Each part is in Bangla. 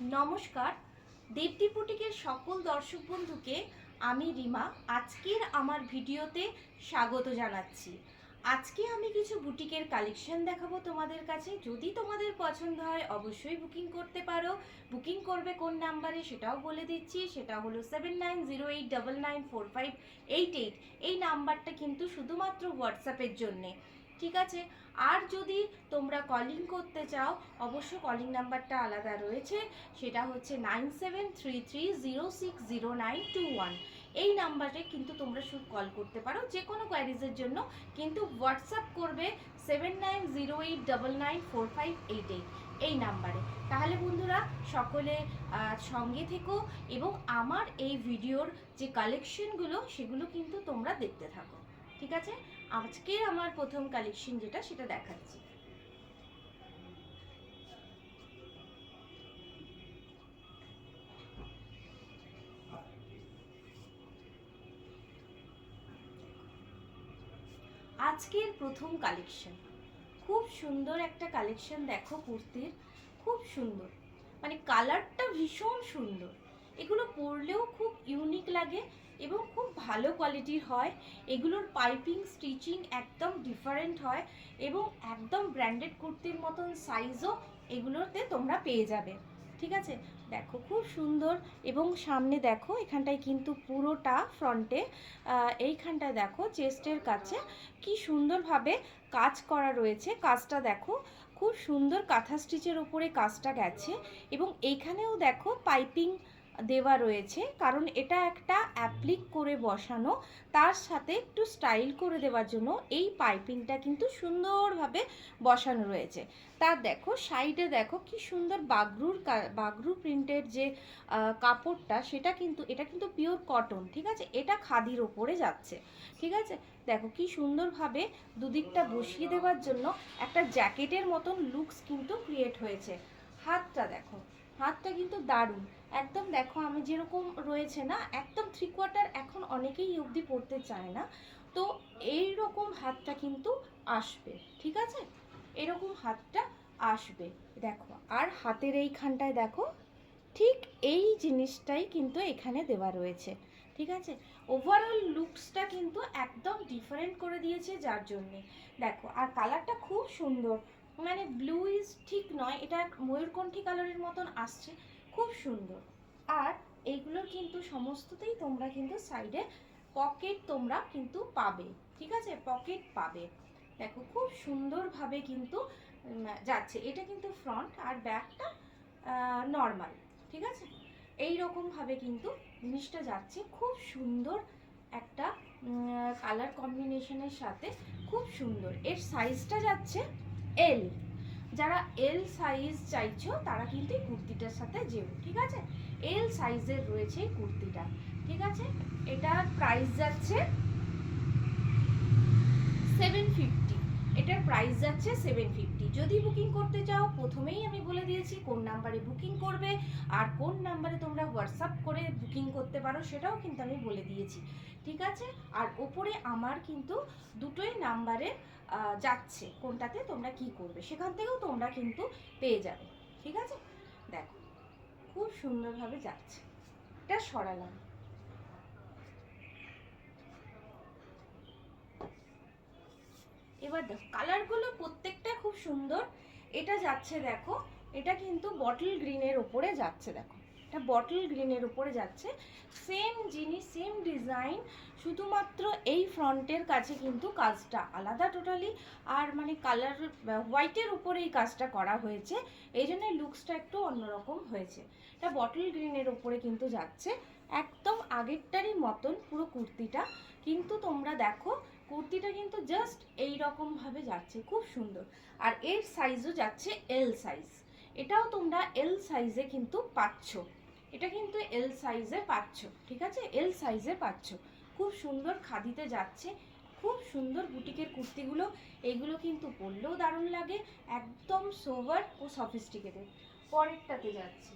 নমস্কার। দেবদী বুটিকের সকল দর্শক বন্ধুকে আমি রিমা আজকের আমার ভিডিওতে স্বাগত জানাচ্ছি। আজকে আমি কিছু বুটিকের কালেকশন দেখাবো তোমাদের কাছে। যদি তোমাদের পছন্দ হয়, অবশ্যই বুকিং করতে পারো। বুকিং করবে কোন নাম্বারে সেটাও বলে দিচ্ছি। সেটা হলো seven nine zero eight double nine four five eight eight এই নাম্বারটা কিন্তু শুধুমাত্র হোয়াটসঅ্যাপের জন্যে। ঠিক আছে? আর যদি তোমরা কলিং করতে চাও অবশ্য কলিং নাম্বারটা আলাদা রয়েছে। সেটা হচ্ছে nine seven three three zero six zero nine two one এই নাম্বারে কিন্তু তোমরা শুধু কল করতে পারো, যে কোনো কোয়ারিজের জন্য। কিন্তু হোয়াটসঅ্যাপ করবে seven nine zero eight double nine four five eight eight এই নাম্বারে তাহলে বন্ধুরা, সকলে সঙ্গে থেকো এবং আমার এই ভিডিওর যে কালেকশনগুলো সেগুলো কিন্তু তোমরা দেখতে থাকো। ঠিক আছে? আজকের আমার প্রথম কালেকশন যেটা, সেটা দেখাচ্ছি। আজকের প্রথম কালেকশন খুব সুন্দর একটা কালেকশন দেখো কুর্তির। খুব সুন্দর। মানে কালারটা ভীষণ সুন্দর। এগুলো পরলেও খুব ইউনিক লাগে। এবং খুব ভালো কোয়ালিটির হয়। এগুলোর পাইপিং স্টিচিং একদম ডিফারেন্ট হয় এবং একদম ব্র্যান্ডেড কুর্তির মতন সাইজও এগুলোতে তোমরা পেয়ে যাবে। ঠিক আছে? দেখো, খুব সুন্দর এবং সামনে দেখো, এখানটায় কিন্তু পুরোটা ফ্রন্টে এইখানটায় দেখো চেস্টের কাছে কি সুন্দরভাবে কাজ করা রয়েছে। কাজটা দেখো, খুব সুন্দর কাঁথা স্টিচের উপরে কাজটা গেছে এবং এইখানেও দেখো পাইপিং দেওয়া রয়েছে। কারণ এটা একটা অ্যাপ্লিক করে বসানো, তার সাথে একটু স্টাইল করে দেওয়ার জন্য এই পাইপিংটা কিন্তু সুন্দরভাবে বসানো রয়েছে। তার দেখো সাইডে দেখো কি সুন্দর বাগরুর বাগরু প্রিন্টের যে কাপড়টা, সেটা কিন্তু, এটা কিন্তু পিওর কটন ঠিক আছে? এটা খাদির ওপরে যাচ্ছে, ঠিক আছে? দেখো কি সুন্দরভাবে দুদিকটা বসিয়ে দেওয়ার জন্য একটা জ্যাকেটের মতন লুকস কিন্তু ক্রিয়েট হয়েছে। হাতটা দেখো হাতটা কিন্তু দারুণ। একদম দেখো, আমি যেরকম রয়েছে না, একদম থ্রি কোয়ার্টার এখন অনেকেই অবধি পড়তে চায় না। তো এই রকম হাতটা কিন্তু আসবে, ঠিক আছে? এরকম হাতটা আসবে, দেখো। আর হাতের এইখানটায় দেখো, ঠিক এই জিনিসটাই কিন্তু এখানে দেওয়া রয়েছে, ঠিক আছে? ওভারঅল লুকসটা কিন্তু একদম ডিফারেন্ট করে দিয়েছে যার জন্যে। দেখো, আর কালারটা খুব সুন্দর। মানে ব্লু ইজ ঠিক নয়, এটা ময়ূরকণ্ঠী কালারের মতন আসছে, খুব সুন্দর। আর এইগুলোর কিন্তু সমস্ততেই তোমরা কিন্তু সাইডে পকেট তোমরা কিন্তু পাবে, ঠিক আছে? পকেট পাবে। দেখো, খুব সুন্দরভাবে কিন্তু যাচ্ছে। এটা কিন্তু ফ্রন্ট আর ব্যাকটা নর্মাল ঠিক আছে? এই রকমভাবে কিন্তু জিনিসটা যাচ্ছে। খুব সুন্দর একটা কালার কম্বিনেশনের সাথে খুব সুন্দর। এর সাইজটা যাচ্ছে এল যারা এল সাইজ চাইছো, তারা কিন্তু এই কুর্তিটার সাথে যেও, ঠিক আছে? এল সাইজের রয়েছে এই কুর্তিটা, ঠিক আছে? এটার প্রাইস যাচ্ছে সেভেন ফিফটি এটার প্রাইস যাচ্ছে সেভেন ফিফটি যদি বুকিং করতে চাও, প্রথমেই আমি বলে দিয়েছি কোন নাম্বারে বুকিং করবে আর কোন নাম্বারে তোমরা হোয়াটসঅ্যাপ করে বুকিং করতে পারো, সেটাও কিন্তু আমি বলে দিয়েছি। ঠিক আছে? আর ওপরে আমার কিন্তু দুটোই নাম্বারে যাচ্ছে কোনটাতে তোমরা কি করবে, সেখান থেকেও তোমরা কিন্তু পেয়ে যাবে। ঠিক আছে? দেখো, খুব সুন্দরভাবে যাচ্ছে। এটা সরালাম। এবার দেখো কালারগুলো প্রত্যেকটা খুব সুন্দর। এটা যাচ্ছে দেখো, এটা কিন্তু বটল গ্রিনের ওপরে যাচ্ছে দেখো। এটা বটল গ্রিনের উপরে যাচ্ছে। সেম জিনিস সেম ডিজাইন শুধুমাত্র এই ফ্রন্টের কাছে কিন্তু কাজটা আলাদা টোটালি আর মানে কালার হোয়াইটের উপরে এই কাজটা করা হয়েছে। এই জন্য লুকসটা একটু অন্যরকম হয়েছে। এটা বটল গ্রিনের উপরে কিন্তু যাচ্ছে। একদম আগেরটারই মতন পুরো কুর্তিটা। কিন্তু তোমরা দেখো কুর্তিটা কিন্তু জাস্ট এই ভাবে যাচ্ছে, খুব সুন্দর। আর এর সাইজও যাচ্ছে এল সাইজ এটাও তোমরা এল সাইজে কিন্তু পাচ্ছ। এটা কিন্তু এল সাইজে পাচ্ছ, ঠিক আছে? এল সাইজে পাচ্ছ। খুব সুন্দর খাদিতে যাচ্ছে, খুব সুন্দর বুটিকের কুর্তিগুলো। এইগুলো কিন্তু পরলেও দারুণ লাগে, একদম সোভার ও সফিস্টিকেটেড পরেরটাতে যাচ্ছে।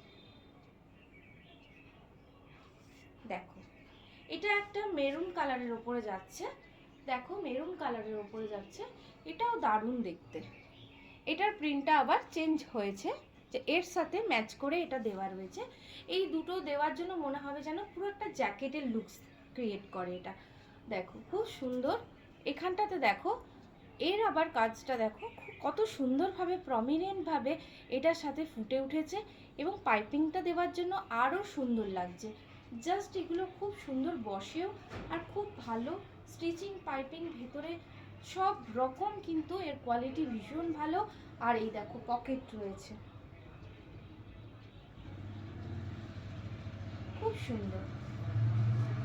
দেখো, এটা একটা মেরুন কালারের ওপরে যাচ্ছে। দেখো মেরুন কালারের ওপরে যাচ্ছে, এটাও দারুণ দেখতে। এটার প্রিন্টটা আবার চেঞ্জ হয়েছে, যে এর সাথে ম্যাচ করে এটা দেওয়া রয়েছে। এই দুটো দেওয়ার জন্য মনে হবে যেন পুরো একটা জ্যাকেটের লুকস ক্রিয়েট করে এটা। দেখো, খুব সুন্দর। এখানটাতে দেখো, এর আবার কাজটা দেখো কত সুন্দরভাবে প্রমিনেন্টভাবে এটার সাথে ফুটে উঠেছে এবং পাইপিংটা দেওয়ার জন্য আরও সুন্দর লাগছে। জাস্ট এগুলো খুব সুন্দর বসেও আর খুব ভালো স্টিচিং, পাইপিং ভেতরে সব রকম কিন্তু এর কোয়ালিটি ভীষণ ভালো। আর এই দেখো পকেট রয়েছে। খুব সুন্দর।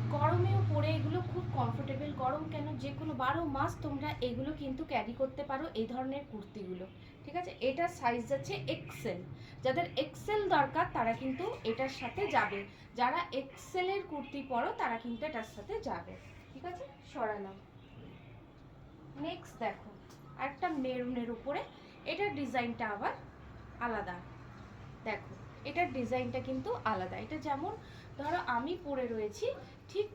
গরমেও পরে এগুলো খুব কমফোর্টেবল গরম কেন? যে কোনো বারো মাস তোমরা এগুলো কিন্তু ক্যারি করতে পারো এই ধরনের কুর্তিগুলো। ঠিক আছে? এটার সাইজ যাচ্ছে এক্সেল যাদের এক্সেল দরকার, তারা কিন্তু এটার সাথে যাবে। যারা এক্সেলের কুর্তি পরো, তারা কিন্তু এটার সাথে যাবে। ঠিক আছে, সরালাম। নেক্সট দেখো একটা মেরুনের উপরে এটার ডিজাইনটা আবার আলাদা। দেখো এটার ডিজাইনটা কিন্তু আলাদা। এটা যেমন ধরো আমি পরে রয়েছি, ঠিক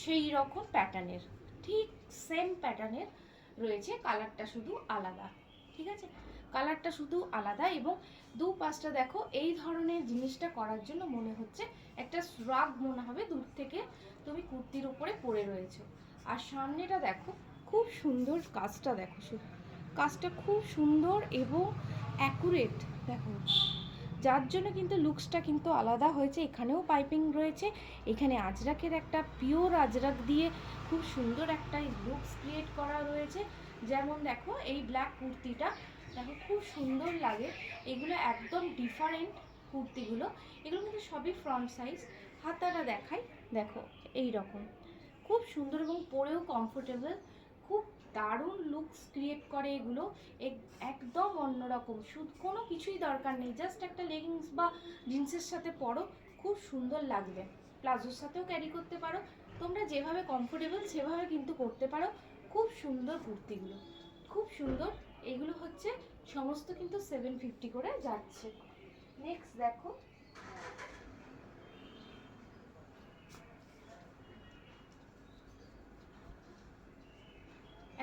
সেই রকম প্যাটার্নের ঠিক সেম প্যাটার্নের রয়েছে কালারটা শুধু আলাদা। ঠিক আছে? কালারটা শুধু আলাদা এবং দু পাশটা দেখো, এই ধরনের জিনিসটা করার জন্য মনে হচ্ছে একটা শ্রাগ মনে হবে দূর থেকে তুমি কুর্তির উপরে পরে রয়েছো। আর সামনেটা দেখো, খুব সুন্দর কাজটা দেখো কাজটা খুব সুন্দর এবং অ্যাকুরেট দেখো। যার জন্য কিন্তু লুকসটা কিন্তু আলাদা হয়েছে। এখানেও পাইপিং রয়েছে, এখানে আজরাকের একটা পিওর আজরাক দিয়ে খুব সুন্দর একটা লুকস ক্রিয়েট করা রয়েছে। যেমন দেখো, এই ব্ল্যাক কুর্তিটা দেখো খুব সুন্দর লাগে। এগুলো একদম ডিফারেন্ট কুর্তিগুলো। এগুলো কিন্তু সবই ফ্রন্ট সাইজ হাতাটা দেখাই, দেখো এই রকম খুব সুন্দর এবং পরেও কমফোর্টেবল খুব দারুণ লুকস ক্রিয়েট করে এগুলো। এক- একদম অন্যরকম। শুধু কোনো কিছুই দরকার নেই। জাস্ট একটা লেগিংস বা জিন্সের সাথে পরো, খুব সুন্দর লাগবে। প্লাজোর সাথেও ক্যারি করতে পারো। তোমরা যেভাবে কমফোর্টেবল সেভাবে কিন্তু করতে পারো। খুব সুন্দর কুর্তিগুলো, খুব সুন্দর। এগুলো হচ্ছে সমস্ত কিন্তু সেভেন ফিফটি করে যাচ্ছে। নেক্সট দেখো।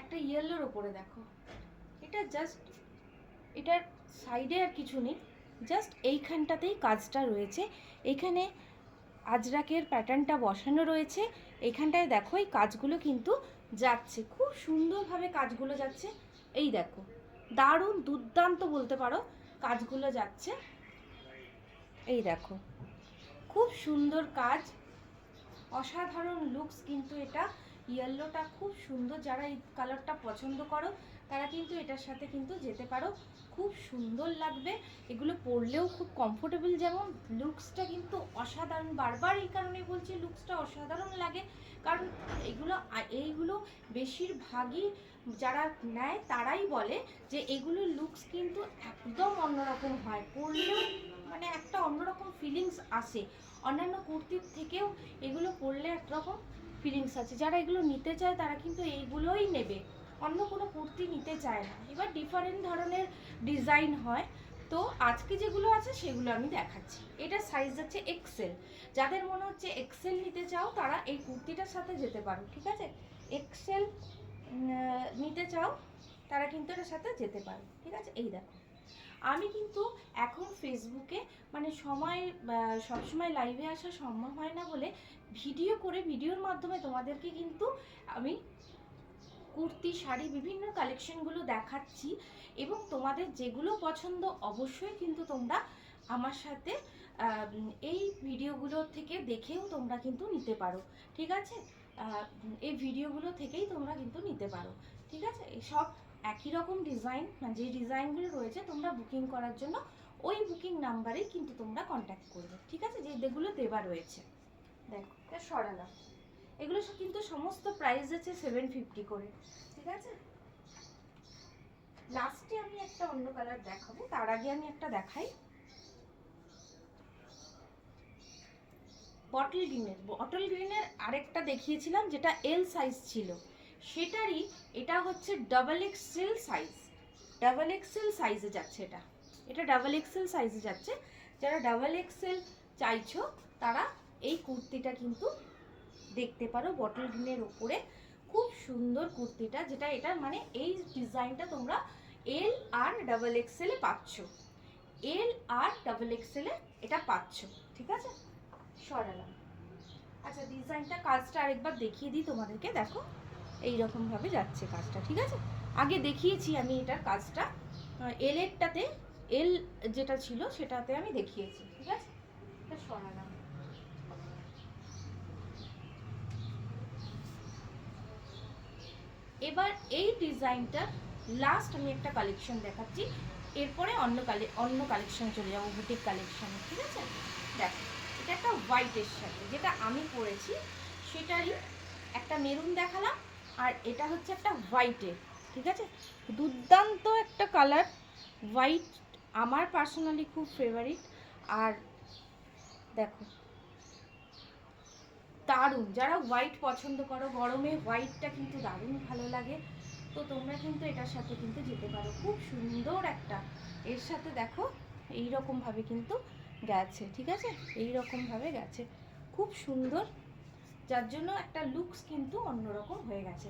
একটা ইয়েলোর ওপরে দেখো। এটা জাস্ট এটার সাইডে আর কিছু নেই। জাস্ট এইখানটাতেই কাজটা রয়েছে। এখানে আজরাকের প্যাটার্নটা বসানো রয়েছে। এখানটায় দেখো এই কাজগুলো কিন্তু যাচ্ছে। খুব সুন্দরভাবে কাজগুলো যাচ্ছে। এই দেখো, দারুণ দুর্দান্ত বলতে পারো কাজগুলো যাচ্ছে। এই দেখো, খুব সুন্দর কাজ। অসাধারণ লুকস কিন্তু এটা। ইয়েলোটা খুব সুন্দর, যারা এই কালারটা পছন্দ করো, তারা কিন্তু এটার সাথে কিন্তু যেতে পারো। খুব সুন্দর লাগবে। এগুলো পরলেও খুব কমফোর্টেবল যেমন লুকসটা কিন্তু অসাধারণ। বারবার এই কারণে বলছি লুকসটা অসাধারণ লাগে। কারণ এগুলো, এইগুলো বেশিরভাগই যারা নেয়, তারাই বলে যে এগুলোর লুকস কিন্তু একদম অন্যরকম হয়। পরলেও মানে একটা অন্যরকম ফিলিংস আসে। অন্যান্য কুর্তির থেকেও এগুলো পরলে একরকম ফিলিংস আছে। যারা এগুলো নিতে চায়, তারা কিন্তু এইগুলোই নেবে। অন্য কোনো কুর্তি নিতে চায় না। এবার ডিফারেন্ট ধরনের ডিজাইন হয়। তো আজকে যেগুলো আছে, সেগুলো আমি দেখাচ্ছি। এটা সাইজ যাচ্ছে এক্সেল যাদের মনে হচ্ছে এক্সেল নিতে চাও, তারা এই কুর্তিটার সাথে যেতে পারো, ঠিক আছে? এক্সেল নিতে চাও, তারা কিন্তু এটার সাথে যেতে পারো, ঠিক আছে? এই দেখো। আমি কিন্তু এখন ফেসবুকে মানে সময় সবসময় লাইভে আসা সম্ভব হয় না বলে ভিডিও করে ভিডিওর মাধ্যমে তোমাদেরকে কিন্তু আমি কুর্তি, শাড়ি, বিভিন্ন কালেকশনগুলো দেখাচ্ছি এবং তোমাদের যেগুলো পছন্দ অবশ্যই কিন্তু তোমরা আমার সাথে এই ভিডিওগুলো থেকে দেখেও তোমরা কিন্তু নিতে পারো, ঠিক আছে? এই ভিডিওগুলো থেকেই তোমরা কিন্তু নিতে পারো, ঠিক আছে? সব একই রকম ডিজাইন যে ডিজাইনগুলো রয়েছে তোমরা বুকিং করার জন্য, ওই বুকিং নাম্বারেই কিন্তু তোমরা কন্ট্যাক্ট করবে, ঠিক আছে? যে যেগুলো দেওয়া রয়েছে। দেখো, এটা সরালাম। এগুলো কিন্তু সমস্ত প্রাইস আছে সেভেন ফিফটি করে, ঠিক আছে? লাস্টে আমি একটা অন্য কালার দেখাবো, তার আগে আমি একটা দেখাই। বটল গ্রিনের বটল গ্রিনের আরেকটা দেখিয়েছিলাম, যেটা এল সাইজ ছিল। সেটারই এটা হচ্ছে double XL size double XL সাইজে যাচ্ছে এটা। এটা ডাবল এক্সেল সাইজে যাচ্ছে। যারা ডাবল এক্সেল চাইছো, তারা এই কুর্তিটা কিন্তু দেখতে পারো বটল গ্রিনের ওপরে খুব সুন্দর কুর্তিটা, যেটা এটা মানে এই ডিজাইনটা তোমরা এল আর ডাবল এক্সেলে পাচ্ছ। এল আর ডাবল এক্সেলে এটা পাচ্ছ, ঠিক আছে? সরালাম। আচ্ছা ডিজাইনটা কাজটা আরেকবার দেখিয়ে দিই তোমাদেরকে, দেখো। এই রকম ভাবে যাচ্ছে কাজটা, ঠিক আছে? আগে দেখিয়েছি আমি এটার কাজটা। এল এরটাতে এল যেটা ছিল সেটাতে আমি দেখিয়েছি, ঠিক আছে? সরালাম। এবার এই ডিজাইনটার লাস্ট আমি একটা কালেকশন দেখাচ্ছি। এরপরে অন্য কালে, অন্য কালেকশন চলে যাব বুটিক কালেকশনে ঠিক আছে? দেখো, এটা একটা হোয়াইটের সাথে যেটা আমি পরেছি, সেটারই একটা মেরুন দেখালাম আর এটা হচ্ছে একটা হোয়াইটের ঠিক আছে? দুর্দান্ত একটা কালার হোয়াইট আমার পার্সোনালি খুব ফেভারিট আর দেখো, দারুণ। যারা হোয়াইট পছন্দ করো, গরমে হোয়াইটটা কিন্তু দারুণ ভালো লাগে। তো তোমরা কিন্তু এটার সাথে কিন্তু যেতে পারো। খুব সুন্দর একটা, এর সাথে দেখো এই রকম ভাবে কিন্তু গেছে, ঠিক আছে? এই রকম ভাবে গেছে। খুব সুন্দর যার জন্য একটা লুকস কিন্তু অন্যরকম হয়ে গেছে।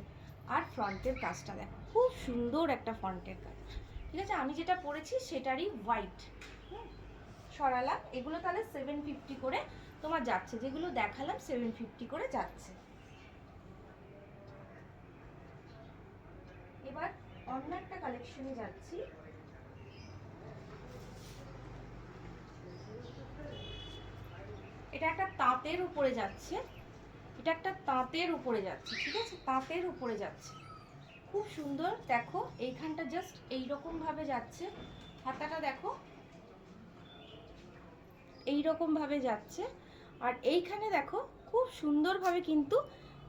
আর ফ্রন্টের কাজটা দেখো, খুব সুন্দর একটা ফ্রন্টের কাজ। ঠিক আছে? আমি যেটা পরেছি সেটারই হোয়াইট সরালাম, এগুলো তাহলে সেভেন ফিফটি করে তোমার যাচ্ছে। যেগুলো দেখালাম সেভেন ফিফটি করে যাচ্ছে। এবার অন্য একটা কালেকশনে যাচ্ছি। এটা একটা তাঁতের উপরে যাচ্ছে। এটা একটা তাঁতের উপরে যাচ্ছে, ঠিক আছে? তাঁতের উপরে যাচ্ছে। খুব সুন্দর, দেখো, এইখানটা জাস্ট এইরকম ভাবে যাচ্ছে। হাতাটা দেখো এই রকম ভাবে যাচ্ছে। আর এইখানে দেখো, খুব সুন্দরভাবে কিন্তু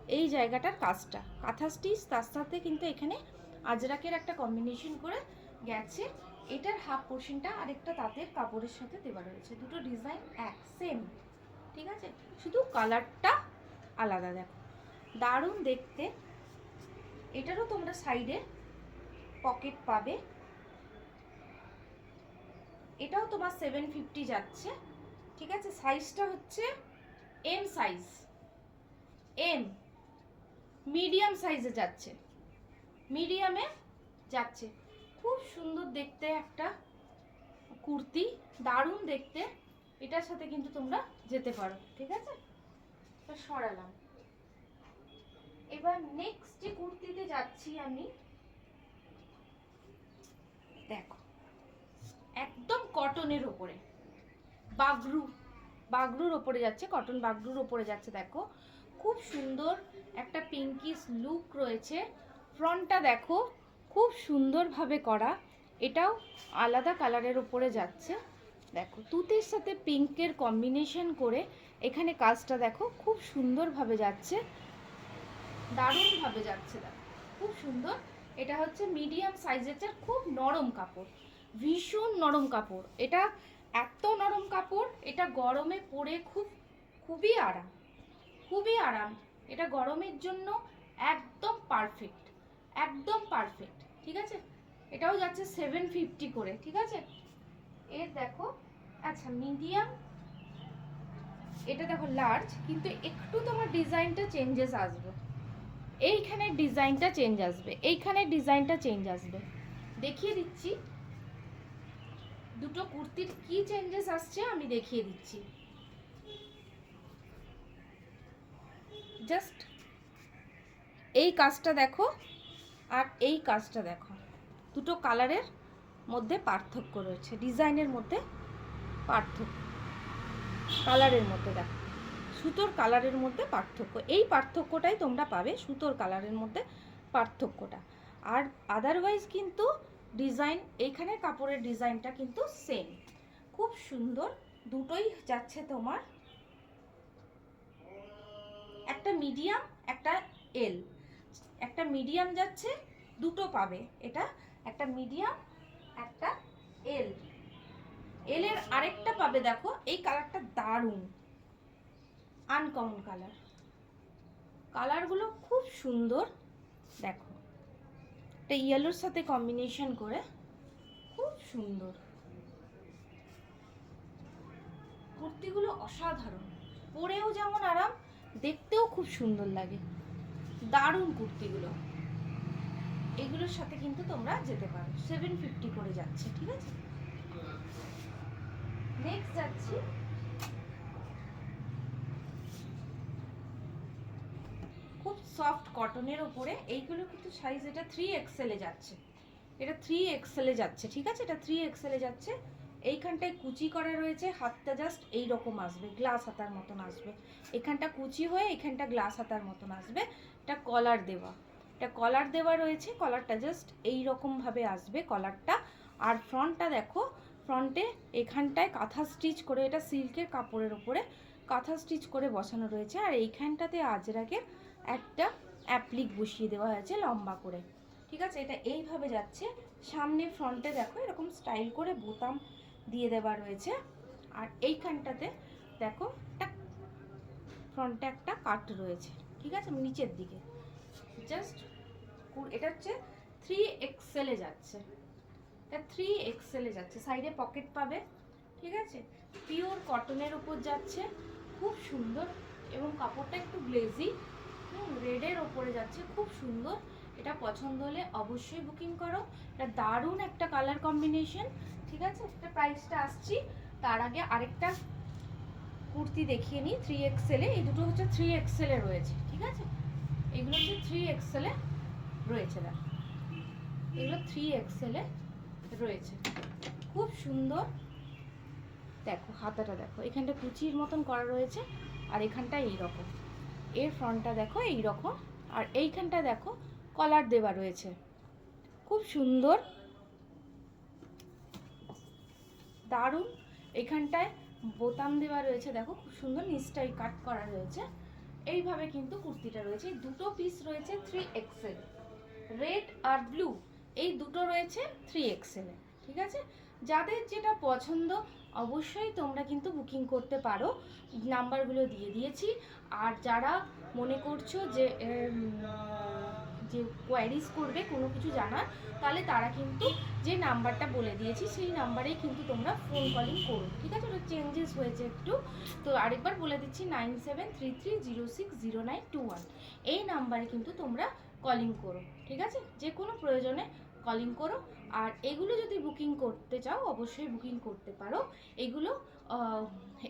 এই জায়গাটার কাজটা। কাঁথা স্টিচ তার সাথে কিন্তু এখানে আজরাকের একটা কম্বিনেশন করে গেছে। এটার হাফ পোর্শনটা আরেকটা তাঁতের কাপড়ের সাথে দেওয়া রয়েছে। দুটো ডিজাইন এক সেম ঠিক আছে? শুধু কালারটা আলাদা, দেখো। দারুণ দেখতে। এটারও তোমরা সাইডে পকেট পাবে। এটাও তোমার সেভেন ফিফটি যাচ্ছে, ঠিক আছে? সাইজটা হচ্ছে এম সাইজ এম মিডিয়াম সাইজে যাচ্ছে। মিডিয়ামে যাচ্ছে। খুব সুন্দর দেখতে একটা কুর্তি, দারুণ দেখতে। এটার সাথে কিন্তু তোমরা যেতে পারো, ঠিক আছে? সরালাম। এবার নেক্সট যে কুর্তিতে যাচ্ছি আমি, দেখো, একদম কটনের ওপরে। বাগরু, বাগরুর ওপরে যাচ্ছে কটন বাগরুর ওপরে যাচ্ছে, দেখো। খুব সুন্দর একটা পিঙ্কিস লুক রয়েছে। ফ্রন্টটা দেখো, খুব সুন্দরভাবে করা। এটাও আলাদা কালারের ওপরে যাচ্ছে। দেখো, তুতির সাথে পিঙ্কের কম্বিনেশন করে এখানে কাজটা দেখো, খুব সুন্দরভাবে যাচ্ছে। দারুণভাবে যাচ্ছে দেখো, খুব সুন্দর। এটা হচ্ছে মিডিয়াম সাইজের খুব নরম কাপড়, ভীষণ নরম কাপড়। এটা এত নরম কাপড়, এটা গরমে পরে খুব, খুবই আরাম খুবই আরাম। এটা গরমের জন্য একদম পারফেক্ট একদম পারফেক্ট ঠিক আছে? এটাও যাচ্ছে সেভেন ফিফটি করে, ঠিক আছে? এর দেখো আচ্ছা মিডিয়াম এটা দেখো লার্জ কিন্তু একটু তোমার ডিজাইনটা চেঞ্জেস আসবে। এইখানে ডিজাইনটা চেঞ্জ আসবে, এইখানে ডিজাইনটা চেঞ্জ আসবে। দেখিয়ে দিচ্ছি। দুটো কুর্তির কি চেঞ্জেস আসছে আমি দেখিয়ে দিচ্ছি। জাস্ট এই কাজটা দেখো আর এই কাজটা দেখো। দুটো কালারের মধ্যে পার্থক্য রয়েছে ডিজাইনের মধ্যে পার্থক্য। কালারের মধ্যে দেখো। সুতোর কালারের মধ্যে পার্থক্য। এই পার্থক্যটাই তোমরা পাবে সুতোর কালারের মধ্যে পার্থক্যটা। আর আদারওয়াইজ কিন্তু ডিজাইন এইখানে কাপড়ের ডিজাইনটা কিন্তু সেম খুব সুন্দর। দুটোই যাচ্ছে তোমার। একটা মিডিয়াম একটা এল একটা মিডিয়াম যাচ্ছে, দুটো পাবে। এটা একটা মিডিয়াম একটা এল এল এর আরেকটা পাবে দেখো, এই কালারটা দারুণ। আনকমন কালার কালারগুলো খুব সুন্দর, দেখো। একটা ইয়েলোর সাথে কম্বিনেশন করে, খুব সুন্দর। কুর্তিগুলো অসাধারণ। পরেও যেমন আরাম, দেখতেও খুব সুন্দর লাগে। দারুণ কুর্তিগুলো। এগুলোর সাথে কিন্তু তোমরা যেতে পারো। সেভেন ফিফটি করে যাচ্ছে, ঠিক আছে? যাচ্ছি। খুব সফট কটনের ওপরে এইগুলো কিন্তু সাইজ এটা থ্রি এক্সেলে যাচ্ছে। এটা থ্রি এক্সেলে যাচ্ছে, ঠিক আছে? এটা থ্রি এক্সেলে যাচ্ছে। এইখানটায় কুচি করা রয়েছে, হাতটা জাস্ট এই রকম আসবে গ্লাস হাতার মতন আসবে। এখানটা কুচি হয়ে এখানটা গ্লাস হাতার মতন আসবে। এটা কলার দেওয়া। এটা কলার দেওয়া রয়েছে কলারটা জাস্ট এই রকম আসবে কলারটা আর ফ্রন্টটা দেখো ফ্রন্টে এখানটায় কাঁথা স্টিচ করে, এটা সিল্কের কাপড়ের ওপরে কাঁথা স্টিচ করে বসানো রয়েছে। আর এইখানটাতে আজরাকে একটা অ্যাপ্লিক বসিয়ে দেওয়া হয়েছে লম্বা করে। ঠিক আছে? এটা এইভাবে যাচ্ছে। সামনে ফ্রন্টে দেখো, এরকম স্টাইল করে বোতাম দিয়ে দেওয়া রয়েছে। আর এইখানটাতে দেখো একটা ফ্রন্টে একটা কাট রয়েছে। ঠিক আছে? নিচের দিকে। জাস্ট এটা হচ্ছে থ্রি এক্সেলে যাচ্ছে। থ্রি এক্সেলে যাচ্ছে। সাইডে পকেট পাবে, ঠিক আছে? পিওর কটনের উপর যাচ্ছে, খুব সুন্দর। এবং কাপড়টা একটু গ্লেজি রেডের ওপরে যাচ্ছে, খুব সুন্দর। এটা পছন্দ হলে অবশ্যই বুকিং করো। এটা দারুণ একটা কালার কম্বিনেশন ঠিক আছে? এটা প্রাইসটা আসছি। তার আগে আরেকটা কুর্তি দেখিয়ে নিই। থ্রি এক্সেলে এই দুটো হচ্ছে থ্রি এক্সেলে রয়েছে, ঠিক আছে? এগুলো হচ্ছে থ্রি এক্সেলে রয়েছে, দেখো। এগুলো থ্রি এক্সেলে রয়েছে। খুব সুন্দর। দেখো, হাতাটা দেখো। এখানটা কুচির মতন করা রয়েছে, আর এখানটা এইরকম। এর ফ্রন্টটা দেখো এই রকম আর এইখানটা দেখো কলার দেওয়া রয়েছে। খুব সুন্দর। দারুণ। এখানটায় বোতাম দেওয়া রয়েছে, দেখো খুব সুন্দর নিচটাই কাট করা রয়েছে। এইভাবে কিন্তু কুর্তিটা রয়েছে। দুটো পিস রয়েছে থ্রি এক্সেল রেড আর ব্লু এই দুটো রয়েছে থ্রি এক্সেলে ঠিক আছে? যাদের যেটা পছন্দ, অবশ্যই তোমরা কিন্তু বুকিং করতে পারো। নাম্বারগুলো দিয়ে দিয়েছি। আর যারা মনে করছ যে যে কোয়ারিজ করবে, কোনো কিছু জানার, তাহলে তারা কিন্তু যে নাম্বারটা বলে দিয়েছি, সেই নাম্বারেই কিন্তু তোমরা ফোন কলিং করো, ঠিক আছে? ওটা চেঞ্জেস হয়েছে একটু। তো আরেকবার বলে দিচ্ছি nine seven three three zero six zero nine two one এই নাম্বারে কিন্তু তোমরা কলিং করো, ঠিক আছে? যে কোনো প্রয়োজনে কলিং করো। আর এগুলো যদি বুকিং করতে চাও, অবশ্যই বুকিং করতে পারো। এগুলো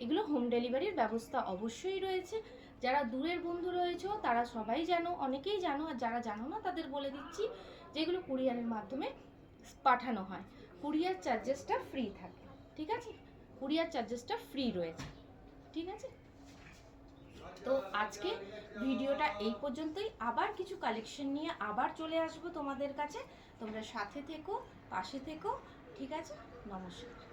এগুলো হোম ডেলিভারির ব্যবস্থা অবশ্যই রয়েছে। যারা দূরের বন্ধু রয়েছে, তারা সবাই জানো, অনেকেই জানো, আর যারা জানো না, তাদের বলে দিচ্ছি যেগুলো কুরিয়ারের মাধ্যমে পাঠানো হয়। কুরিয়ার চার্জেসটা ফ্রি থাকে, ঠিক আছে? কুরিয়ার চার্জেসটা ফ্রি রয়েছে, ঠিক আছে? তো আজকে ভিডিওটা এই পর্যন্তই। আবার কিছু কালেকশন নিয়ে আবার চলে আসব তোমাদের কাছে। তোমরা সাথে থেকো পাশে থেকো ঠিক আছে? নমস্কার।